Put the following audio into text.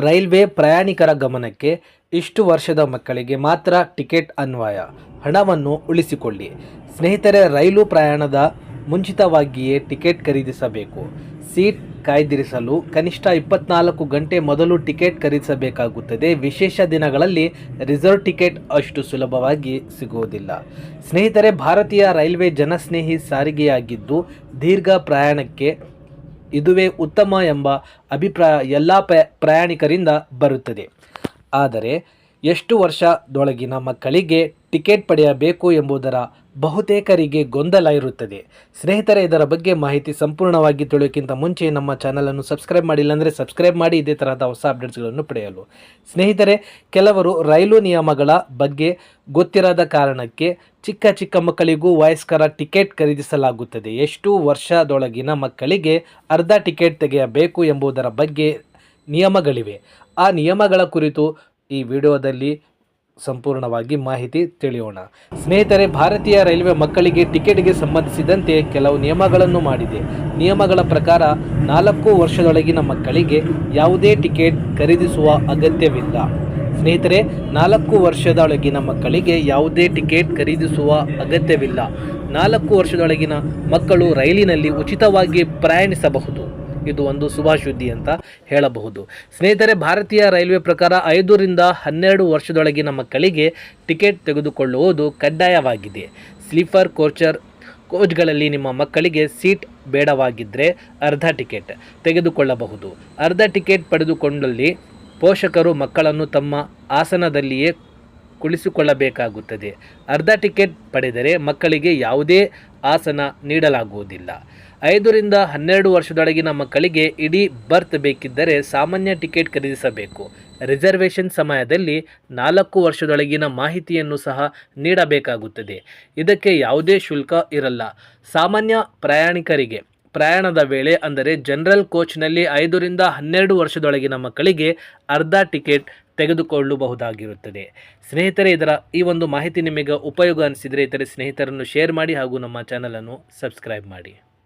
Railway ಪ್ರಯಾಣಿಕರ ಗಮನಕ್ಕೆ ಇಷ್ಟು ವರ್ಷದ ಮಕ್ಕಳಿಗೆ ಮಾತ್ರ ಟಿಕೆಟ್ ಅನ್ವಯ. ಹಣವನ್ನು ಉಳಿಸಿಕೊಳ್ಳಿ. ಸ್ನೇಹಿತರೆ, ರೈಲು ಪ್ರಯಾಣದ ಮುಂಚಿತವಾಗಿಯೇ ಟಿಕೆಟ್ ಖರೀದಿಸಬೇಕು. ಸೀಟ್ ಕಾಯ್ದಿರಿಸಲು ಕನಿಷ್ಠ ಇಪ್ಪತ್ನಾಲ್ಕು ಗಂಟೆ ಮೊದಲು ಟಿಕೆಟ್ ಖರೀದಿಸಬೇಕಾಗುತ್ತದೆ. ವಿಶೇಷ ದಿನಗಳಲ್ಲಿ ರಿಸರ್ವ್ ಟಿಕೆಟ್ ಅಷ್ಟು ಸುಲಭವಾಗಿ ಸಿಗುವುದಿಲ್ಲ. ಸ್ನೇಹಿತರೆ, ಭಾರತೀಯ ರೈಲ್ವೆ ಜನಸ್ನೇಹಿ ಸಾರಿಗೆಯಾಗಿದ್ದು ದೀರ್ಘ ಪ್ರಯಾಣಕ್ಕೆ ಇದುವೇ ಉತ್ತಮ ಎಂಬ ಅಭಿಪ್ರಾಯ ಎಲ್ಲ ಪ್ರಯಾಣಿಕರಿಂದ ಬರುತ್ತದೆ. ಆದರೆ ಎಷ್ಟು ವರ್ಷದೊಳಗಿನ ಮಕ್ಕಳಿಗೆ ಟಿಕೆಟ್ ಪಡೆಯಬೇಕು ಎಂಬುದರ ಬಹುತೇಕರಿಗೆ ಗೊಂದಲ ಇರುತ್ತದೆ. ಸ್ನೇಹಿತರೆ, ಇದರ ಬಗ್ಗೆ ಮಾಹಿತಿ ಸಂಪೂರ್ಣವಾಗಿ ತಿಳಿಯೋಕ್ಕಿಂತ ಮುಂಚೆ ನಮ್ಮ ಚಾನಲನ್ನು ಸಬ್ಸ್ಕ್ರೈಬ್ ಮಾಡಿಲ್ಲ ಅಂದರೆ ಸಬ್ಸ್ಕ್ರೈಬ್ ಮಾಡಿ, ಇದೇ ತರಹದ ಹೊಸ ಅಪ್ಡೇಟ್ಸ್ಗಳನ್ನು ಪಡೆಯಲು. ಸ್ನೇಹಿತರೆ, ಕೆಲವರು ರೈಲು ನಿಯಮಗಳ ಬಗ್ಗೆ ಗೊತ್ತಿರದ ಕಾರಣಕ್ಕೆ ಚಿಕ್ಕ ಚಿಕ್ಕ ಮಕ್ಕಳಿಗೂ ವಯಸ್ಕರ ಟಿಕೆಟ್ ಖರೀದಿಸಲಾಗುತ್ತದೆ. ಎಷ್ಟು ವರ್ಷದೊಳಗಿನ ಮಕ್ಕಳಿಗೆ ಅರ್ಧ ಟಿಕೆಟ್ ತೆಗೆಯಬೇಕು ಎಂಬುದರ ಬಗ್ಗೆ ನಿಯಮಗಳಿವೆ. ಆ ನಿಯಮಗಳ ಕುರಿತು ಈ ವಿಡಿಯೋದಲ್ಲಿ ಸಂಪೂರ್ಣವಾಗಿ ಮಾಹಿತಿ ತಿಳಿಯೋಣ. ಸ್ನೇಹಿತರೆ, ಭಾರತೀಯ ರೈಲ್ವೆ ಮಕ್ಕಳಿಗೆ ಟಿಕೆಟ್ಗೆ ಸಂಬಂಧಿಸಿದಂತೆ ಕೆಲವು ನಿಯಮಗಳನ್ನು ಮಾಡಿದೆ. ನಿಯಮಗಳ ಪ್ರಕಾರ ನಾಲ್ಕು ವರ್ಷದೊಳಗಿನ ಮಕ್ಕಳಿಗೆ ಯಾವುದೇ ಟಿಕೆಟ್ ಖರೀದಿಸುವ ಅಗತ್ಯವಿಲ್ಲ. ಸ್ನೇಹಿತರೆ, ನಾಲ್ಕು ವರ್ಷದೊಳಗಿನ ಮಕ್ಕಳಿಗೆ ಯಾವುದೇ ಟಿಕೆಟ್ ಖರೀದಿಸುವ ಅಗತ್ಯವಿಲ್ಲ. ನಾಲ್ಕು ವರ್ಷದೊಳಗಿನ ಮಕ್ಕಳು ರೈಲಿನಲ್ಲಿ ಉಚಿತವಾಗಿ ಪ್ರಯಾಣಿಸಬಹುದು. ಇದು ಒಂದು ಶುಭ ಸುದ್ದಿ ಅಂತ ಹೇಳಬಹುದು. ಸ್ನೇಹಿತರೆ, ಭಾರತೀಯ ರೈಲ್ವೆ ಪ್ರಕಾರ ಐದರಿಂದ ಹನ್ನೆರಡು ವರ್ಷದೊಳಗಿನ ಮಕ್ಕಳಿಗೆ ಟಿಕೆಟ್ ತೆಗೆದುಕೊಳ್ಳುವುದು ಕಡ್ಡಾಯವಾಗಿದೆ. ಸ್ಲೀಪರ್, ಕೋಚರ್, ಕೋಚ್ಗಳಲ್ಲಿ ನಿಮ್ಮ ಮಕ್ಕಳಿಗೆ ಸೀಟ್ ಬೇಡವಾಗಿದ್ದರೆ ಅರ್ಧ ಟಿಕೆಟ್ ತೆಗೆದುಕೊಳ್ಳಬಹುದು. ಅರ್ಧ ಟಿಕೆಟ್ ಪಡೆದುಕೊಂಡಲ್ಲಿ ಪೋಷಕರು ಮಕ್ಕಳನ್ನು ತಮ್ಮ ಆಸನದಲ್ಲಿಯೇ ಕುಳಿಸಿಕೊಳ್ಳಬೇಕಾಗುತ್ತದೆ. ಅರ್ಧ ಟಿಕೆಟ್ ಪಡೆದರೆ ಮಕ್ಕಳಿಗೆ ಯಾವುದೇ ಆಸನ ನೀಡಲಾಗುವುದಿಲ್ಲ. ಐದರಿಂದ ಹನ್ನೆರಡು ವರ್ಷದೊಳಗಿನ ಮಕ್ಕಳಿಗೆ ಇಡೀ ಬರ್ತ್ ಬೇಕಿದ್ದರೆ ಸಾಮಾನ್ಯ ಟಿಕೆಟ್ ಖರೀದಿಸಬೇಕು. ರಿಸರ್ವೇಷನ್ ಸಮಯದಲ್ಲಿ ನಾಲ್ಕು ವರ್ಷದೊಳಗಿನ ಮಾಹಿತಿಯನ್ನು ಸಹ ನೀಡಬೇಕಾಗುತ್ತದೆ. ಇದಕ್ಕೆ ಯಾವುದೇ ಶುಲ್ಕ ಇರಲ್ಲ. ಸಾಮಾನ್ಯ ಪ್ರಯಾಣಿಕರಿಗೆ ಪ್ರಯಾಣದ ವೇಳೆ ಅಂದರೆ ಜನರಲ್ ಕೋಚ್ನಲ್ಲಿ ಐದರಿಂದ ಹನ್ನೆರಡು ವರ್ಷದೊಳಗಿನ ಮಕ್ಕಳಿಗೆ ಅರ್ಧ ಟಿಕೆಟ್ ತೆಗೆದುಕೊಳ್ಳಬಹುದಾಗಿರುತ್ತದೆ. ಸ್ನೇಹಿತರೆ, ಇದರ ಈ ಒಂದು ಮಾಹಿತಿ ನಿಮಗೆ ಉಪಯೋಗ ಅನಿಸಿದರೆ ಇತರೆ ಸ್ನೇಹಿತರನ್ನು ಶೇರ್ ಮಾಡಿ ಹಾಗೂ ನಮ್ಮ ಚಾನಲನ್ನು ಸಬ್ಸ್ಕ್ರೈಬ್ ಮಾಡಿ.